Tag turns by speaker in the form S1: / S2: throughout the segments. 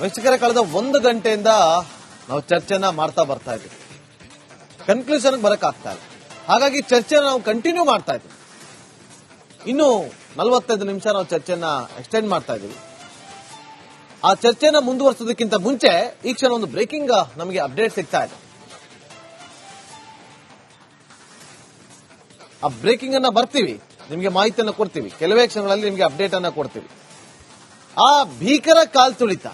S1: ವೀಕ್ಷಕರೇ, ಕಳೆದ ಒಂದು ಗಂಟೆಯಿಂದ ನಾವು ಚರ್ಚೆನ ಮಾಡ್ತಾ ಬರ್ತಾ ಇದ್ದೀವಿ. ಕನ್ಕ್ಲೂಷನ್ ಬರಕ್ ಆಗ್ತಾ ಇಲ್ಲ. ಹಾಗಾಗಿ ಚರ್ಚೆನ ನಾವು ಕಂಟಿನ್ಯೂ ಮಾಡ್ತಾ ಇದ್ವಿ ಇನ್ನು ನಲವತ್ತೈದು ನಿಮಿಷ ನಾವು ಚರ್ಚೆನ ಎಕ್ಸ್ಟೆಂಡ್ ಮಾಡ್ತಾ ಇದ್ದೀವಿ. ಆ ಚರ್ಚೆನ ಮುಂದುವರಿಸೋದಕ್ಕಿಂತ ಮುಂಚೆ ಈ ಕ್ಷಣ ಒಂದು ಬ್ರೇಕಿಂಗ್ ನಮಗೆ ಅಪ್ಡೇಟ್ ಸಿಗ್ತಾ ಇದೆ. ಆ ಬ್ರೇಕಿಂಗ್ ಅನ್ನ ಬರ್ತೀವಿ. ನಿಮಗೆ ಮಾಹಿತಿಯನ್ನು ಕೊಡ್ತೀವಿ. ಕೆಲವೇ ಕ್ಷಣಗಳಲ್ಲಿ ನಿಮಗೆ ಅಪ್ಡೇಟ್ ಅನ್ನ ಕೊಡ್ತೀವಿ. ಆ ಭೀಕರ ಕಾಲ್ತುಳಿತ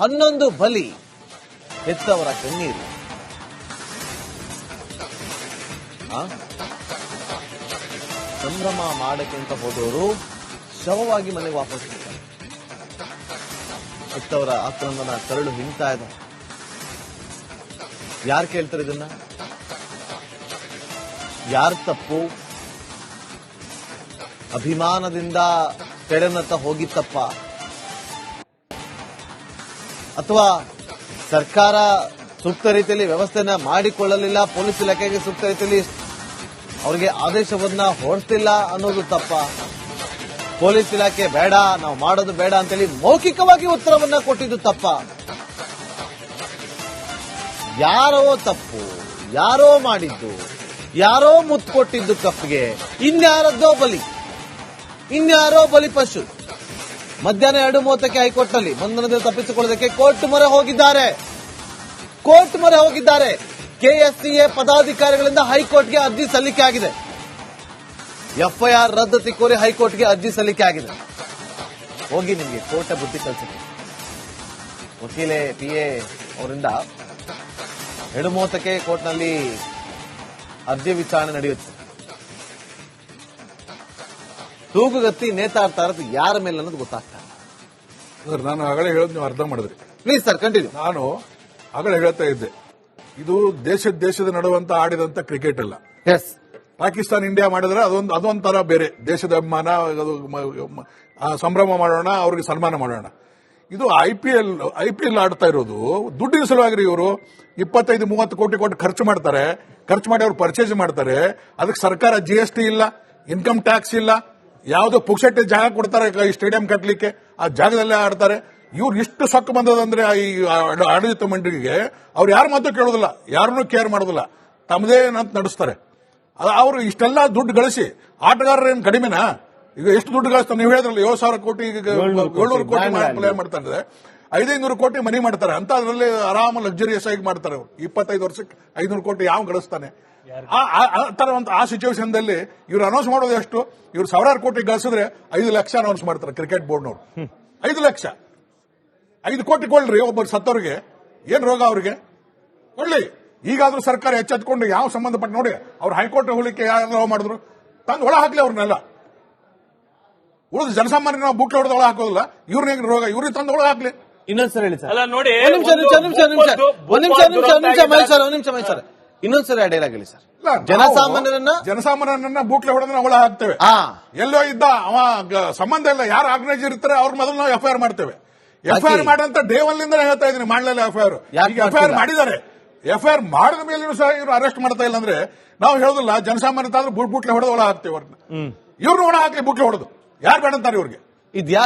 S1: ಹನ್ನೊಂದು ಬಲಿ ಹೆತ್ತವರ ಕಣ್ಣೀರು? ಸಂಭ್ರಮ ಮಾಡಕ್ಕೆ ಅಂತ ಹೋದವರು ಶವವಾಗಿ ಮನೆಗೆ ವಾಪಸ್ ಹೆತ್ತವರ ಆಕ್ರಂದನ ಕರಳು ಹಿಂಡ್ತಾ ಇದೆ. ಯಾರು ಕೇಳ್ತಾರೆ ಇದನ್ನ? ಯಾರ ತಪ್ಪು? ಅಭಿಮಾನದಿಂದ ತೆಳೆನತ್ತ ಹೋಗಿತ್ತಪ್ಪ ಅಥವಾ ಸರ್ಕಾರ ಸೂಕ್ತ ರೀತಿಯಲ್ಲಿ ವ್ಯವಸ್ಥೆನ ಮಾಡಿಕೊಳ್ಳಲಿಲ್ಲ, ಪೊಲೀಸ್ ಇಲಾಖೆಗೆ ಸೂಕ್ತ ರೀತಿಯಲ್ಲಿ ಅವರಿಗೆ ಆದೇಶವನ್ನ ಹೊರಡಿಸ್ತಿಲ್ಲ ಅನ್ನೋದು ತಪ್ಪ. ಪೊಲೀಸ್ ಇಲಾಖೆ ಬೇಡ, ನಾವು ಮಾಡೋದು ಬೇಡ ಅಂತೇಳಿ ಮೌಖಿಕವಾಗಿ ಉತ್ತರವನ್ನ ಕೊಟ್ಟಿದ್ದು ತಪ್ಪ. ಯಾರೋ ತಪ್ಪು, ಯಾರೋ ಮಾಡಿದ್ದು, ಯಾರೋ ಮುತ್ತು ಕೊಟ್ಟಿದ್ದು ಇನ್ಯಾರದ್ದೋ ಬಲಿ. ಇನ್ಯಾರೋ ಬಲಿ ಪಶು. ಮಧ್ಯಾಹ್ನ ಎರಡು ಮೂವತ್ತಕ್ಕೆ ಹೈಕೋರ್ಟ್ನಲ್ಲಿ. ಬಂಧನದಿಂದ ತಪ್ಪಿಸಿಕೊಳ್ಳುವುದಕ್ಕೆ ಕೋರ್ಟ್ ಮೊರೆ ಹೋಗಿದ್ದಾರೆ. ಕೋರ್ಟ್ ಮೊರೆ ಹೋಗಿದ್ದಾರೆ. ಕೆಎಸ್ಸಿಎ ಪದಾಧಿಕಾರಿಗಳಿಂದ ಹೈಕೋರ್ಟ್ಗೆ ಅರ್ಜಿ ಸಲ್ಲಿಕೆ ಆಗಿದೆ. ಎಫ್ಐಆರ್ ರದ್ದತಿ ಕೋರಿ ಹೈಕೋರ್ಟ್ಗೆ ಅರ್ಜಿ ಸಲ್ಲಿಕೆ ಆಗಿದೆ. ಹೋಗಿ ನಿಮಗೆ ಕೋರ್ಟ್ ಬುದ್ಧಿ ಕಲಿಸಿದೆ ವಕೀಲೆ ಪಿ ಎ ಅವರಿಂದ ಎರಡು ಮೂವತ್ತಕ್ಕೆ ಕೋರ್ಟ್ನಲ್ಲಿ ಅರ್ಜಿ ವಿಚಾರಣೆ ನಡೆಯುತ್ತೆ. ತೂಗುಗತ್ತಿ ನೇತಾಡ್ತಾ ಇರೋದು ಯಾರ ಮೇಲೆ ಅನ್ನೋದು ಗೊತ್ತಾಗ್ತಾ
S2: ಸರ್ ನಾನು ಆಗಲೇ ಹೇಳೋದು ನೀವು ಅರ್ಥ ಮಾಡಿದ್ರಿ.
S1: ಪ್ಲೀಸ್ ಸರ್ ಕಂಟಿನ್ಯೂ
S2: ನಾನು ಆಗಲೇ ಹೇಳ್ತಾ ಇದ್ದೆ. ಇದು ದೇಶ ದೇಶದ ನಡುವಂತ ಆಡಿದಂತ ಕ್ರಿಕೆಟ್ ಅಲ್ಲ.
S1: ಎಸ್
S2: ಪಾಕಿಸ್ತಾನ ಇಂಡಿಯಾ ಮಾಡಿದ್ರೆ ಅದೊಂದು ಅದೊಂಥರ ಬೇರೆ. ದೇಶದ ಅಭಿಮಾನ ಸಂಭ್ರಮ ಮಾಡೋಣ ಅವ್ರಿಗೆ ಸನ್ಮಾನ ಮಾಡೋಣ. ಇದು I P L I P L ಆಡ್ತಾ ಇರೋದು ದುಡ್ಡಿನ ಸಲುವಾಗಿ ಇವರು ಇಪ್ಪತ್ತೈದು ಮೂವತ್ತು ಕೋಟಿ ಕೊಟ್ಟು ಖರ್ಚು ಮಾಡ್ತಾರೆ. ಖರ್ಚು ಮಾಡಿ ಅವ್ರು ಪರ್ಚೇಸ್ ಮಾಡ್ತಾರೆ. ಅದಕ್ಕೆ ಸರ್ಕಾರ ಜಿ ಎಸ್ ಟಿ ಇಲ್ಲ ಇನ್ಕಮ್ ಟ್ಯಾಕ್ಸ್ ಇಲ್ಲ. ಯಾವುದೋ ಪುಕ್ಸೆಟ್ಟಿ ಜಾಗ ಕೊಡ್ತಾರೆ ಈ ಸ್ಟೇಡಿಯಂ ಕಟ್ಟಲಿಕ್ಕೆ ಆ ಜಾಗದಲ್ಲೇ ಆಡ್ತಾರೆ. ಇವ್ರು ಇಷ್ಟು ಸೊಕ್ಕು ಬಂದದಂದ್ರೆ ಈ ಆಡ- ಆಡಳಿತ ಮಂಡಳಿಗೆ ಅವ್ರು ಯಾರ ಮಾತು ಕೇಳೋದಿಲ್ಲ. ಯಾರನ್ನೂ ಕೇರ್ ಮಾಡೋದಿಲ್ಲ. ತಮ್ಮದೇ ಅಂತ ನಡೆಸ್ತಾರೆ. ಅದ- ಅವರು ಇಷ್ಟೆಲ್ಲ ದುಡ್ಡು ಗಳಿಸಿ ಆಟಗಾರರು ಏನು ಕಡಿಮೆನಾ? ಈಗ ಎಷ್ಟು ದುಡ್ಡು ಗಳಿಸ್ತಾರೆ? ನೀವು ಹೇಳಿದ್ರಲ್ಲ ಏಳು ಸಾವಿರ ಕೋಟಿ ಈಗ ಏಳ್ನೂರು ಕೋಟಿ ಪ್ಲೇ ಮಾಡ್ತಾರೆ ಐದೈನೂರು ಕೋಟಿ ಮನಿ ಮಾಡ್ತಾರೆ. ಅಂತ ಅದರಲ್ಲಿ ಆರಾಮ ಲಕ್ಸುರಿಯಸ್ ಆಗಿ ಮಾಡ್ತಾರೆ ಅವರು. ಇಪ್ಪತ್ತೈದು ವರ್ಷಕ್ಕೆ ಐನೂರು ಕೋಟಿ ಯಾವ ಗಳಿಸ್ತಾನೆ? ಆ- ಆ- ಒಂದು ಆ ಸಿಚುವೇಶನ್ದಲ್ಲಿ ಇವ್ರು ಅನೌನ್ಸ್ ಮಾಡೋದು ಎಷ್ಟು? ಇವ್ರು ಸಾವಿರಾರು ಕೋಟಿ ಗಳಿಸಿದ್ರೆ ಐದು ಲಕ್ಷ ಅನೌನ್ಸ್ ಮಾಡ್ತಾರೆ ಕ್ರಿಕೆಟ್ ಬೋರ್ಡ್ನವ್ರು ಐದು ಲಕ್ಷ. ಐದು ಕೋಟಿ ಕೊಡ್ರಿ ಒಬ್ಬರು ಸತ್ತವ್ರಿಗೆ. ಏನ್ ರೋಗ ಅವ್ರಿಗೆ? ಕೊಡ್ಲಿ. ಈಗಾದ್ರೂ ಸರ್ಕಾರ ಎಚ್ಚೆತ್ಕೊಂಡು ಯಾವ ಸಂಬಂಧಪಟ್ಟ ನೋಡಿ ಅವ್ರು ಹೈಕೋರ್ಟ್ ಹೋಗ್ಲಿಕ್ಕೆ ಯಾರು ಮಾಡಿದ್ರು? ತಂದು ಒಳ ಹಾಕ್ಲಿ ಅವ್ರನ್ನೆಲ್ಲ ಉಳಿದ ಜನಸಾಮಾನ್ಯ ನಾವು ಬುಕ್ ಹೊಡೆದು ಒಳ ಹಾಕೋದಿಲ್ಲ. ಇವ್ರನ್ನ ರೋಗ? ಇವ್ರಿಗೆ ತಂದು ಒಳ ಹಾಕ್ಲಿ.
S1: ಇನ್ನೊಂದ್ಸರಿ ಹೇಳಿ ಸರ್.
S3: ಅಲ್ಲ ನೋಡಿ
S1: ಒಂದ್ ನಿಮಿಷ ನಿಮಿಷ ನಿಮಿಷ. ನಿಮಿಷ ಒಂದ್ ನಿಮಿಷ ನಿಮಿಷ ನಿಮಿಷ ಮಹೇಶ್ ಸರ್ ಒಂದ್ ನಿಮಿಷ ಮಹೇಶ್ ಸರ್. ಇನ್ನೊಂದ್ಸರಿ ಡೈಲಾಗ್ ಹೇಳಿ ಸರ್. ಜನಸಾಮಾನ್ಯರನ್ನ
S2: ಜನಸಾಮಾನ್ಯರನ್ನ ಬೂಟ್ಲೆ ಹೊಡೆದ್ರೆ ಅವಳ ಹಾಕ್ತೇವೆ. ಎಲ್ಲೋ ಇದ್ದ ಅವ ಸಂಬಂಧ ಇಲ್ಲ ಯಾರು ಆರ್ಗನೈಸರ್ ಇರ್ತಾರೆ ಅವ್ರ ಮೊದಲು ನಾವು ಎಫ್ಐಆರ್ ಮಾಡ್ತೇವೆ. ಎಫ್ಐಆರ್? ಮಾಡಂತ ಡೇ ನಿಂದ ಹೇಳ್ತಾ ಇದೀನಿ ಮಾಡಲಿಲ್ಲ ಎಫ್ಐಆರ್. ಈಗ ಎಫ್ಐಆರ್? ಮಾಡಿದ್ದಾರೆ. ಎಫ್ಐಆರ್ ಮಾಡಿದ ಮೇಲೂ ಸಹ ಇವ್ರು ಅರೆಸ್ಟ್ ಮಾಡ್ತಾ ಇಲ್ಲ ಅಂದ್ರೆ ನಾವು ಹೇಳುದಿಲ್ಲ ಜನಸಾಮಾನ್ಯ ಆದ್ರೆ ಬೂಟ್ ಬೂಟ್ಲೆ ಹೊಡೆದು ಒಳ ಹಾಕ್ತೇವೆ ಅವ್ರನ್ನ ಇವ್ರನ್ನ ಒಳ ಹಾಕ್ಲಿ ಬೂಟ್ಲೆ ಹೊಡೆದು. ಯಾರು ಬೇಡಂತಾರೆ ಇವ್ರಿಗೆ
S1: ಇದ್ಯಾ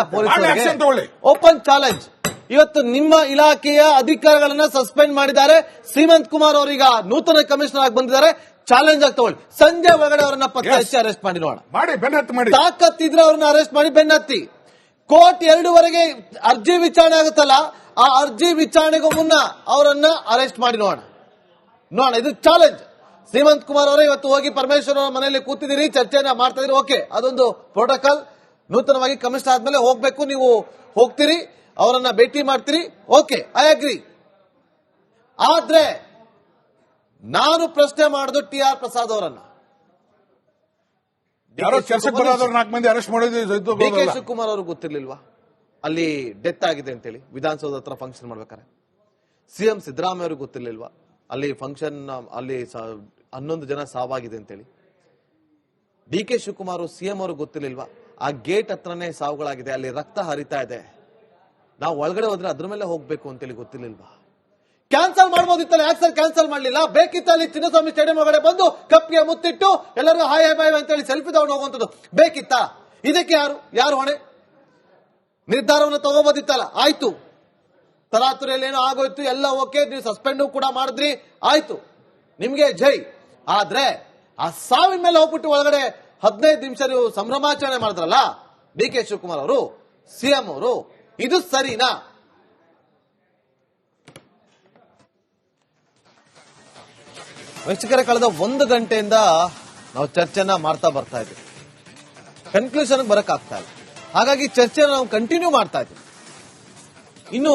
S1: ಓಪನ್ ಚಾಲೆಂಜ್ ಇವತ್ತು ನಿಮ್ಮ ಇಲಾಖೆಯ ಅಧಿಕಾರಿಗಳನ್ನ ಸಸ್ಪೆಂಡ್ ಮಾಡಿದ್ದಾರೆ. ಶ್ರೀಮಂತ್ ಕುಮಾರ್ ಅವರೀಗ ನೂತನ ಕಮಿಷನರ್ ಆಗಿ ಬಂದಿದ್ದಾರೆ. ಚಾಲೆಂಜ್ ಆಗಿ ತಗೊಳ್ಳಿ. ಸಂಜೆ ಒಳಗಡೆ ಅವರನ್ನ ಪತ್ತೆ ಹಚ್ಚಿ ಅರೆಸ್ಟ್ ಮಾಡಿ ನೋಡೋಣ
S2: ಮಾಡಿ ಬೆನ್ನತ್ತು ಮಾಡಿ.
S1: ತಾಕತ್ತಿದ್ರೆ ಅವ್ರನ್ನ ಅರೆಸ್ಟ್ ಮಾಡಿ ಬೆನ್ನತ್ತಿ ಕೋರ್ಟ್ ಎರಡೂವರೆಗೆ ಅರ್ಜಿ ವಿಚಾರಣೆ ಆಗುತ್ತಲ್ಲ ಆ ಅರ್ಜಿ ವಿಚಾರಣೆಗೂ ಮುನ್ನ ಅವರನ್ನ ಅರೆಸ್ಟ್ ಮಾಡಿ ನೋಡೋಣ ನೋಡೋಣ ಇದು ಚಾಲೆಂಜ್. ಶ್ರೀಮಂತ್ ಕುಮಾರ್ ಅವರೇ ಇವತ್ತು ಹೋಗಿ ಪರಮೇಶ್ವರ್ ಅವರ ಮನೆಯಲ್ಲಿ ಕೂತಿದ್ದೀರಿ ಚರ್ಚೆನ ಮಾಡ್ತಾ ಇದ್ರಿ ಓಕೆ ಅದೊಂದು ಪ್ರೋಟೋಕಾಲ್ ನೂತನವಾಗಿ ಕಮಿಷನ್ ಆದ್ಮೇಲೆ ಹೋಗ್ಬೇಕು ನೀವು ಹೋಗ್ತೀರಿ. ಅವರನ್ನ ಭೇಟಿ ಮಾಡ್ತೀರಿ? ಓಕೆ ಐ ಅಗ್ರಿ ಆದ್ರೆ ನಾನು ಪ್ರಶ್ನೆ ಮಾಡುದು ಟಿ ಆರ್ ಪ್ರಸಾದ್ ಅವರನ್ನ.
S2: ಯಾರೋ ಕೆಲಸಕ್ಕೆ ಬರೋದ್ರ ನಾಲ್ಕು ಮಂದಿ ಅರೆಸ್ಟ್ ಮಾಡಿದ್ದು ಇದು
S1: ಡಿ ಕೆ. ಶಿವಕುಮಾರ್ ಅವ್ರಿಗೆ ಗೊತ್ತಿರ್ಲಿಲ್ವಾ? ಅಲ್ಲಿ ಡೆತ್ ಆಗಿದೆ ಅಂತೇಳಿ ವಿಧಾನಸೌಧ ಹತ್ರ ಫಂಕ್ಷನ್ ಮಾಡ್ಬೇಕಾರೆ ಸಿಎಂ ಸಿದ್ದರಾಮಯ್ಯ ಅವ್ರಿಗೆ ಗೊತ್ತಿರ್ಲಿಲ್ವಾ? ಅಲ್ಲಿ ಫಂಕ್ಷನ್ ಅಲ್ಲಿ ಹನ್ನೊಂದು ಜನ ಸಾವಾಗಿದೆ ಅಂತೇಳಿ. ಡಿ ಕೆ ಶಿವಕುಮಾರ್ ಸಿಎಂ ಅವ್ರಿಗೆ ಗೊತ್ತಿರ್ಲಿಲ್ವಾ? ಆ ಗೇಟ್ ಹತ್ರನೇ ಸಾವುಗಳಾಗಿದೆ ಅಲ್ಲಿ ರಕ್ತ ಹರಿತಾ ಇದೆ. ನಾವು ಒಳಗಡೆ ಹೋದ್ರೆ ಅದ್ರ ಮೇಲೆ ಹೋಗ್ಬೇಕು ಅಂತೇಳಿ ಗೊತ್ತಿರ್ಲಿಲ್ವಾ? ಕ್ಯಾನ್ಸಲ್ ಮಾಡ್ಬೋದಿತ್ತಲ್ಲ, ಯಾಕೆ ಸರ್ ಕ್ಯಾನ್ಸಲ್ ಮಾಡಲಿಲ್ಲ? ಬೇಕಿತ್ತು ಅಲ್ಲಿ ಚಿನ್ನಸ್ವಾಮಿ ಸ್ಟೇಡಿಯಂ ಒಳಗಡೆ ಬಂದು ಕಪ್ಪಿಗೆ ಮುತ್ತಿಟ್ಟು ಎಲ್ಲರೂ ಹಾಯ್ ಹಾಯ್ ಬಾಯ್ ಅಂತೇಳಿ ಸೆಲ್ಫಿ ತಗೊಂಡು ಹೋಗುವಂಥದ್ದು. ಬೇಕಿತ್ತಾ? ಇದಕ್ಕೆ ಯಾರು? ಯಾರು ಹೊಣೆ? ನಿರ್ಧಾರವನ್ನು ತಗೋಬೋದಿತ್ತಲ್ಲ? ಆಯ್ತು. ತರಾತುರಿಯಲ್ಲಿ ಏನೋ ಆಗೋಯ್ತು, ಎಲ್ಲ ಓಕೆ ನೀವು ಸಸ್ಪೆಂಡ್ ಕೂಡ ಮಾಡಿದ್ರಿ, ಆಯ್ತು. ನಿಮ್ಗೆ ಜೈ. ಆದ್ರೆ, ಆ ಸಾವಿನ ಮೇಲೆ ಹೋಗ್ಬಿಟ್ಟು ಒಳಗಡೆ ಹದಿನೈದು ನಿಮಿಷ ನೀವು ಸಂಭ್ರಮಾಚರಣೆ ಮಾಡಿದ್ರಲ್ಲ, ಡಿ ಕೆ ಶಿವಕುಮಾರ್ ಅವರು ಸಿಎಂ ಅವರು ಇದು ಸರಿನಾ? ವೀಕ್ಷಕರ, ಕಳೆದ ಒಂದು ಗಂಟೆಯಿಂದ ನಾವು ಚರ್ಚೆನ ಮಾಡ್ತಾ ಬರ್ತಾ ಇದ್ವಿ ಕನ್ಕ್ಲೂಷನ್ ಬರಕ್ ಆಗ್ತಾ ಇಲ್ಲ. ಹಾಗಾಗಿ ಚರ್ಚೆನ ನಾವು ಕಂಟಿನ್ಯೂ ಮಾಡ್ತಾ ಇದ್ವಿ ಇನ್ನು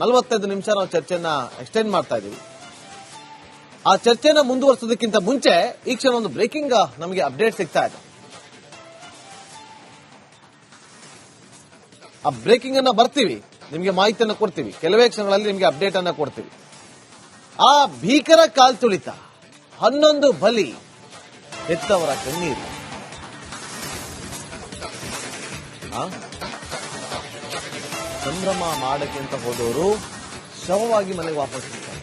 S1: ನಲವತ್ತೈದು ನಿಮಿಷ ನಾವು ಚರ್ಚೆನ ಎಕ್ಸ್ಟೆಂಡ್ ಮಾಡ್ತಾ ಇದೀವಿ ಆ ಚರ್ಚೆನ ಮುಂದುವರಿಸೋದಕ್ಕಿಂತ ಮುಂಚೆ ಈ ಕ್ಷಣ ಒಂದು ಬ್ರೇಕಿಂಗ್ ನಮಗೆ ಅಪ್ಡೇಟ್ ಸಿಗ್ತಾ ಇದೆ. ಆ ಬ್ರೇಕಿಂಗ್ ಅನ್ನ ಬರ್ತೀವಿ, ನಿಮಗೆ ಮಾಹಿತಿಯನ್ನು ಕೊಡ್ತೀವಿ. ಕೆಲವೇ ಕ್ಷಣಗಳಲ್ಲಿ ನಿಮಗೆ ಅಪ್ಡೇಟ್ ಅನ್ನ ಕೊಡ್ತೀವಿ. ಆ ಭೀಕರ ಕಾಲ್ತುಳಿತ ಹನ್ನೊಂದು ಬಲಿ ಹೆತ್ತವರ ಕಣ್ಣೀರು? ಸಂಭ್ರಮ ಮಾಡಕ್ಕೆ ಅಂತ ಹೋದವರು ಶವವಾಗಿ ಮನೆಗೆ ವಾಪಸ್ ಬರ್ತಾರೆ.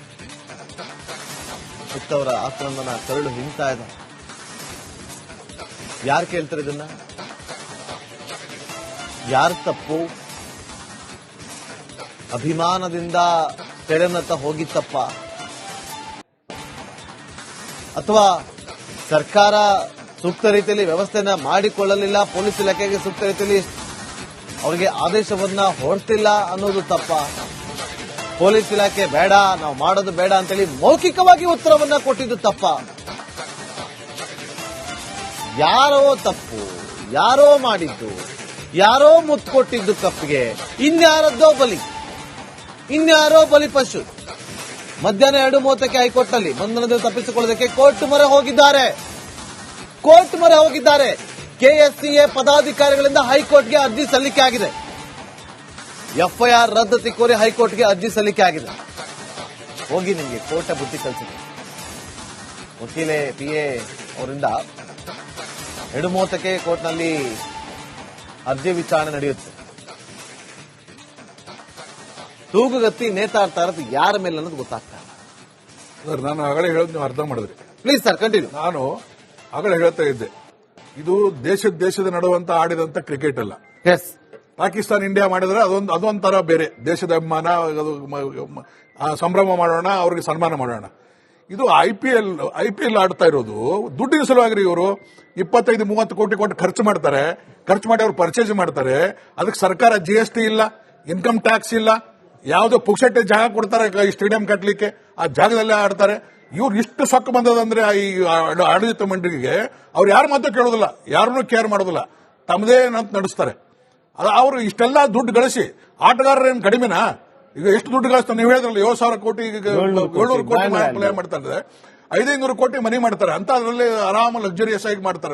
S1: ಹೆತ್ತವರ ಆಕ್ರಂದನ ಕರಳು ಹಿಂತಾಯಿದ ಇದೆ. ಯಾರು ಕೇಳ್ತಾರೆ ಇದನ್ನ? ಯಾರ ತಪ್ಪು? ಅಭಿಮಾನದಿಂದ ತೆರೆನತ್ತ ಹೋಗಿತ್ತಪ್ಪ ಅಥವಾ ಸರ್ಕಾರ ಸೂಕ್ತ ರೀತಿಯಲ್ಲಿ ವ್ಯವಸ್ಥೆನ ಮಾಡಿಕೊಳ್ಳಲಿಲ್ಲ, ಪೊಲೀಸ್ ಇಲಾಖೆಗೆ ಸೂಕ್ತ ರೀತಿಯಲ್ಲಿ ಅವರಿಗೆ ಆದೇಶವನ್ನ ಹೊರಡ್ತಿಲ್ಲ ಅನ್ನೋದು ತಪ್ಪ. ಪೊಲೀಸ್ ಇಲಾಖೆ ಬೇಡ, ನಾವು ಮಾಡೋದು ಬೇಡ ಅಂತೇಳಿ ಮೌಖಿಕವಾಗಿ ಉತ್ತರವನ್ನ ಕೊಟ್ಟಿದ್ದು ತಪ್ಪ. ಯಾರೋ ತಪ್ಪು, ಯಾರೋ ಮಾಡಿದ್ದು ಯಾರೋ ಮುತ್ತು ಕೊಟ್ಟಿದ್ದು ಕಪ್ಪಿಗೆ. ಇನ್ಯಾರದ್ದೋ ಬಲಿ. ಇನ್ಯಾರೋ ಬಲಿ ಪಶು. ಮಧ್ಯಾಹ್ನ ಎರಡು ಮೂವತ್ತಕ್ಕೆ ಹೈಕೋರ್ಟ್ನಲ್ಲಿ ಬಂಧನದಿಂದ ತಪ್ಪಿಸಿಕೊಳ್ಳೋದಕ್ಕೆ ಕೋರ್ಟ್ ಮೊರೆ ಹೋಗಿದ್ದಾರೆ. ಕೋರ್ಟ್ ಮೊರೆ ಹೋಗಿದ್ದಾರೆ. ಕೆಎಸ್ಸಿಎ ಪದಾಧಿಕಾರಿಗಳಿಂದ ಹೈಕೋರ್ಟ್ಗೆ ಅರ್ಜಿ ಸಲ್ಲಿಕೆ ಆಗಿದೆ. ಎಫ್ಐಆರ್ ರದ್ದತಿ ಕೋರಿ ಹೈಕೋರ್ಟ್ಗೆ ಅರ್ಜಿ ಸಲ್ಲಿಕೆ ಆಗಿದೆ. ಹೋಗಿ ನಿಮಗೆ ಕೋರ್ಟ ಬುದ್ಧಿ ಕಲಿಸಿದೆ. ವಕೀಲೆ ಪಿ ಎ ಅವರಿಂದ ಎರಡು ಮೂವತ್ತಕ್ಕೆ ಕೋರ್ಟ್ನಲ್ಲಿ ಅರ್ಜಿ ವಿಚಾರಣೆ ನಡೆಯುತ್ತೆ. ತೂಗುಗತ್ತಿ ನೇತಾಡ್ತಾ ಇರೋದು ಯಾರ ಮೇಲೆ ಅನ್ನೋದು ಗೊತ್ತಾಗ್ತಾ
S2: ಸರ್ ನಾನು ಆಗಲೇ ಹೇಳೋದು ನೀವು ಅರ್ಥ ಮಾಡಿದ್ರಿ.
S1: ಪ್ಲೀಸ್ ಸರ್ ಕಂಟಿನ್ಯೂ
S2: ನಾನು ಆಗಲೇ ಹೇಳ್ತಾ ಇದ್ದೆ. ಇದು ದೇಶದ ದೇಶದ ನಡುವಂತ ಆಡಿದಂತ ಕ್ರಿಕೆಟ್ ಅಲ್ಲ.
S1: ಎಸ್
S2: ಪಾಕಿಸ್ತಾನ ಇಂಡಿಯಾ ಮಾಡಿದ್ರೆ ಅದೊಂದು ಅದೊಂಥರ ಬೇರೆ. ದೇಶದ ಅಭಿಮಾನ ಸಂಭ್ರಮ ಮಾಡೋಣ ಅವ್ರಿಗೆ ಸನ್ಮಾನ ಮಾಡೋಣ. ಇದು I P L I P L ಆಡ್ತಾ ಇರೋದು. ದುಡ್ಡಿನ ಸಲುವಾಗಿ ಇವರು ಇಪ್ಪತ್ತೈದು, ಮೂವತ್ತು ಕೋಟಿ ಕೊಟ್ಟು ಖರ್ಚು ಮಾಡ್ತಾರೆ. ಖರ್ಚು ಮಾಡಿ ಅವ್ರು ಪರ್ಚೇಸ್ ಮಾಡ್ತಾರೆ. ಅದಕ್ಕೆ ಸರ್ಕಾರ ಜಿ ಎಸ್ ಟಿ ಇಲ್ಲ ಇನ್ಕಮ್ ಟ್ಯಾಕ್ಸ್ ಇಲ್ಲ. ಯಾವುದೋ ಪುಕ್ಷಟ್ಟೆ ಜಾಗ ಕೊಡ್ತಾರೆ ಈ ಸ್ಟೇಡಿಯಂ ಕಟ್ಟಲಿಕ್ಕೆ ಆ ಜಾಗದಲ್ಲೇ ಆಡ್ತಾರೆ. ಇವ್ರು ಇಷ್ಟು ಸೊಕ್ಕ ಬಂದದಂದ್ರೆ ಈ ಆಡ- ಆಡಳಿತ ಮಂಡಳಿಗೆ ಅವ್ರು ಯಾರು ಮಾತು ಕೇಳೋದಿಲ್ಲ. ಯಾರನ್ನೂ ಕೇರ್ ಮಾಡೋದಿಲ್ಲ. ತಮ್ಮದೇ ಅಂತ ನಡೆಸ್ತಾರೆ. ಅದು ಅವರು ಇಷ್ಟೆಲ್ಲ ದುಡ್ಡು ಗಳಿಸಿ ಆಟಗಾರರೇನು ಕಡಿಮೆನಾ? ಈಗ ಎಷ್ಟು ದುಡ್ಡು ಗಳಿಸ್ತಾರೆ ನೀವು ಹೇಳಿದ್ರಲ್ಲ ಏಳು ಸಾವಿರ ಕೋಟಿ ಈಗ
S1: ಏಳ್ನೂರು ಕೋಟಿ
S2: ಏಳ್ನೂರು ಕೋಟಿ
S1: ಬ್ಯಾಂಕ್
S2: ಪ್ಲೇ ಮಾಡ್ತಾ ಇದ್ದಾರೆ. ಐದೈನೂರು ಕೋಟಿ ಮನಿ ಮಾಡ್ತಾರೆ. ಅಂತ ಅದರಲ್ಲಿ ಆರಾಮ ಲಕ್ಸುರಿಯಸ್ ಆಗಿ ಮಾಡ್ತಾರೆ.